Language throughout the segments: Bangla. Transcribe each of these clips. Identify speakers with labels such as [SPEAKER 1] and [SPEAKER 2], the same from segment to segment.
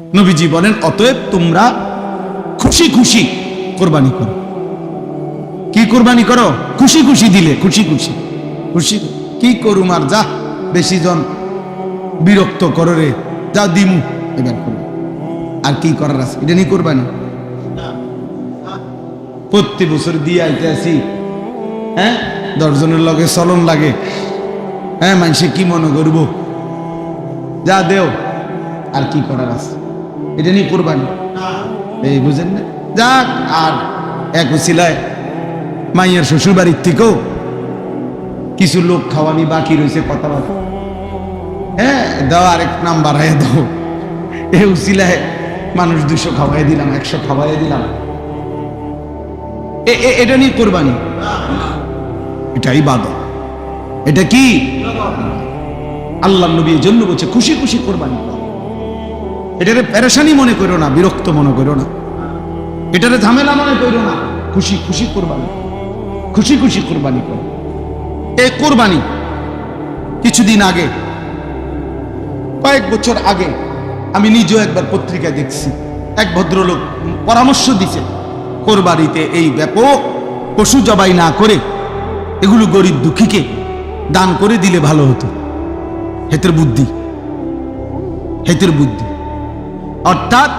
[SPEAKER 1] নবীজি বলেন অতএব তোমরা খুশি খুশি কোরবানি করো। কি কোরবানি করো? খুশি খুশি দিলে, খুশি খুশি। খুশি কি করুম আর যা বেশি জন বিরক্ত করো রে, যা দিমু, এবার করব আর কি করার আছে? এটা নিয়ে কোরবানি। প্রতি বছর দিয়ে আইতে আসি। হ্যাঁ? দশজনের লগে চলন লাগে। হ্যাঁ মানুষে কি মনে করব? যা দেও, আর কি করার আছে? এটা নিয়ে কোরবানি। এই বুঝেন না? যাক, আর এক উচিলায় মাইয়ের শ্বশুর বাড়ির থেকেও কিছু লোক খাওয়ানি বাকি রয়েছে কথাবার্তা। হ্যাঁ দাও আরেক নাম বাড়াই দাও। এ উচিলায় মানুষ দুশো খাওয়াই দিলাম, একশো খাওয়াই দিলাম। এটা নিয়ে কোরবানি। এটাই বাদ এটা কি? আল্লাহ নবী এই জন্য বলছে, খুশি খুশি কোরবানি। করো। এটারে প্যারেশানি মনে করো না, বিরক্ত মনে করো না। এটারে ঝামেলা মনে করো না, খুশি খুশি কোরবানি। খুশি খুশি কোরবানি করো। এই কোরবানি কিছুদিন আগে, কয়েক বছর আগে, আমি নিজেও একবার পত্রিকায় দেখছি। এক ভদ্রলোক পরামর্শ দিছে, কোরবানিতে এই ব্যাপক পশু জবাই না করে, এগুলো গরিব দুঃখীকে দান করে দিলে ভালো হতো। হেতের বুদ্ধি হেতের বুদ্ধি। অর্থাৎ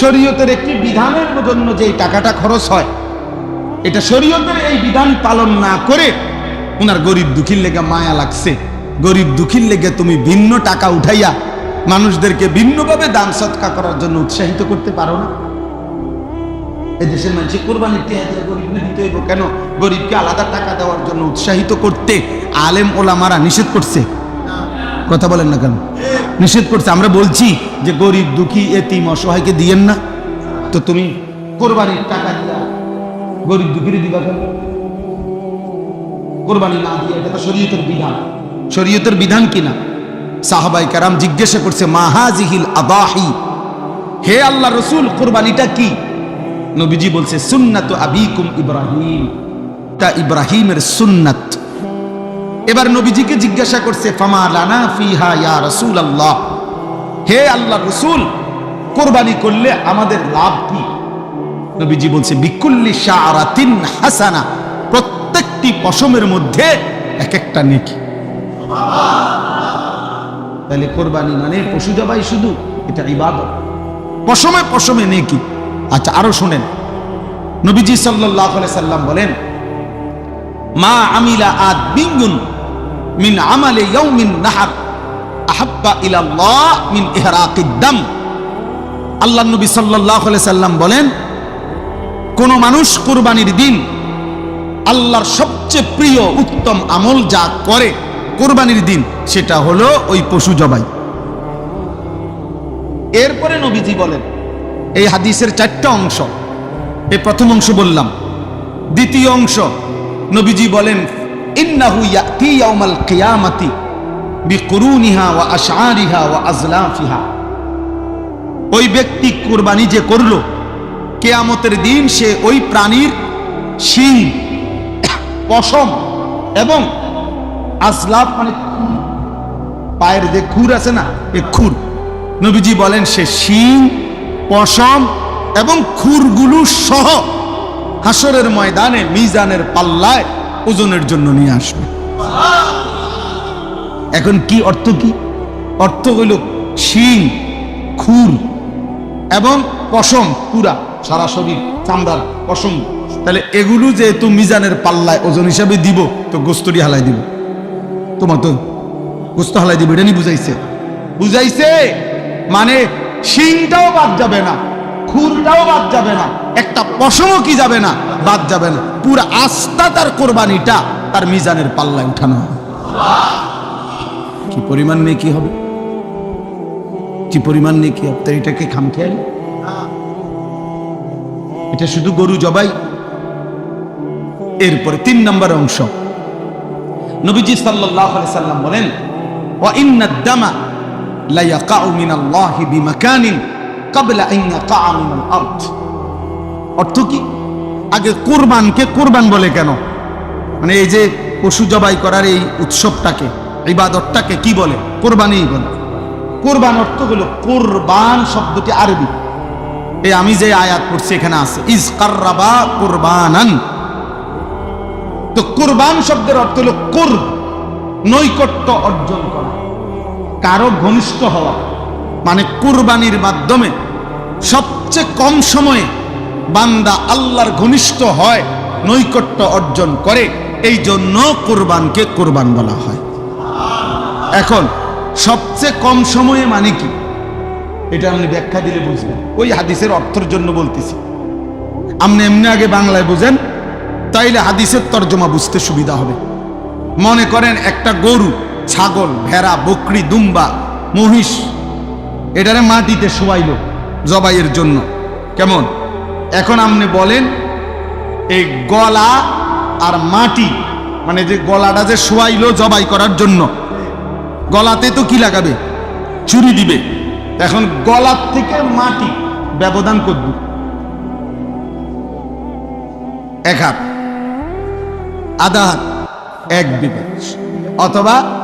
[SPEAKER 1] শরীয়তের একটি বিধানের জন্য যে টাকাটা খরচ হয়, এটা শরীয়তের এই বিধান পালন না করে ওনার গরিব দুঃখীর লেগে মায়া লাগছে। গরিব দুঃখীর লেগে তুমি ভিন্ন টাকা উঠাইয়া মানুষদেরকে ভিন্নভাবে দান সৎকা করার জন্য উৎসাহিত করতে পারো না। এই দেশের মানুষ কেন? গরিবকে আলাদা টাকা দেওয়ার জন্য উৎসাহিত করতে আলেম ওলামারা নিষেধ করছে। কথা বলেন না কেন? নিষেধ করছে। আমরা বলছি যে গরিব, দুঃখী, এতিম, অসহায়কে দিয়েন না। তো তুমি কোরবানির টাকা দিয়া গরিব, দুঃখীর দিবা কেন? কোরবানি না দিয়ে এটা তো শরীয়তের বিধান। শরীয়তের বিধান কিনা? সাহাবাই কারাম জিজ্ঞাসা করছে মাহাজিহিল আবাহি হে আল্লাহ রসুল, কোরবানিটা কি? নবীজি বলছে, সুন্নাত আবিকুম ইব্রাহিম। তা ইব্রাহিমের সুন্নাত। এবার নবীজিকে জিজ্ঞাসা করছে, ফামা লানা ফিহা ইয়া রাসূল আল্লাহ হে আল্লাহ রসুল, কোরবানি করলে আমাদের লাভ কি? নবীজি বলছে, বিকুল্লি শাআরাতিন হাসানা। প্রত্যেকটি পশমের মধ্যে এক একটা নেকি তাহলে কোরবানি মানে পশু জবাই শুধু, এটা ইবাদত। পশমে পশমে নেকি। আচ্ছা আরও শোনেন। নবীজি আলাইহি সাল্লাম বলেন মা আমিলা আদ বিঙ্গুন মিন আমালে ইয়াউমিন নাহার। আহাব্বা ইলাল্লাহ মিন ইহরাকিদ দাম। আল্লাহ নবী সাল্লাল্লাহু আলাইহি সাল্লাম বলেন, কোন মানুষ কুরবানির দিন আল্লাহর সবচেয়ে প্রিয় উত্তম আমল যা করে কোরবানির দিন, সেটা হলো ওই পশু জবাই। এরপরে নবীজি বলেন, এই হাদিসের চারটা অংশ। এই প্রথম অংশ বললাম। দ্বিতীয় অংশ নবীজি বলেন, ইন্নাহু ইয়াতি ইয়াউমাল কিয়ামাতি বিকুরুনিহা ওয়া আশআরিহা ওয়া আজলাফিহা। ওই ব্যক্তি কুরবানি যে করল, কেয়ামতের দিন সে ওই প্রাণীর শিং, পশম এবং আসলাফ মানে পায়ের যে খুর আছে না, এ খুর। নবীজি বলেন, সে শিং, পশম এবং খুরগুলো সহ হাসরের ময়দানে, মিজানের পাল্লায় ওজনের জন্য নিয়ে আসবে। এখন কি অর্থ কি? অর্থ হইল শিং, খুর এবং পশম পুরা সারা শরীর, চামড়ার পশম। তাহলে এগুলো যেহেতু মিজানের পাল্লায় ওজন হিসাবে দিব, তো গোস্তরি হালাই দিব। তোমার তো গোস্ত হালাই দিব, এটা নি বুঝাইছে? বুঝাইছে? মানে শিংটাও বাদ যাবে না, খুরটাও বাদ যাবে না। একটা পশমও কি যাবে না? বাদ যাবে না। পুরো আস্থা তার কোরবানিটা তার মিজানের পাল্লায় উঠানো হবে। কি পরিমাণ নিয়ে কি হবে? কি পরিমাণ নিয়ে কি হবে এটাকে খাম খেয়াল এটা শুধু গরু জবাই। এরপরে তিন নম্বর অংশ। নবীজি সাল্লাল্লাহু সাল্লাম বলেন, ওয়া ইন্না দামা লা ইয়াকাউ মিনাল্লাহি বিমাকানিন ক্বাবলা আন ইয়াকাআ মিনাল আরদ। অর্থ কি? আগে কুরবানকে কুরবান বলে কেন? মানে এই যে পশু জবাই করার এই উৎসবটাকে এই ইবাদতটাকে কি বলে? কোরবানি বলে। কোরবান অর্থ হলো কোরবান শব্দটি আরবি। এই আমি যে আয়াত পড়ছি এখানে আছে, ইজ কার্রাবা কোরবানান। তো কোরবান শব্দের অর্থ হলো কোর, নৈকট্য অর্জন করা, কারও ঘনিষ্ঠ হওয়া। মানে কুরবানির মাধ্যমে সবচেয়ে কম সময়ে বান্দা আল্লাহর ঘনিষ্ঠ হয়, নৈকট্য অর্জন করে এই জন্য কোরবানকে কোরবান বলা হয়। এখন, সবচেয়ে কম সময়ে মানে কি? এটা আপনি ব্যাখ্যা দিলে বুঝবেন। ওই হাদিসের অর্থের জন্য বলতেছি। আপনি এমনি আগে বাংলায় বুঝেন, তাইলে হাদিসের তর্জমা বুঝতে সুবিধা হবে। মনে করেন একটা গরু, ছাগল, ভেড়া, বকরি, দুম্বা, মহিষ, এটারে মাটিতে শোয়াইল জবাইয়ের জন্য। কেমন? এখন আপনি বলেন, এই গলা আর মাটি মানে যে গলাটা যে শোয়াইলো জবাই করার জন্য, গলাতে তো কি লাগাবে? চুরি দিবে। এখন গলার থেকে মাটি ব্যবধান করব এক হাত। আধা হাত। এক বিঘা অথবা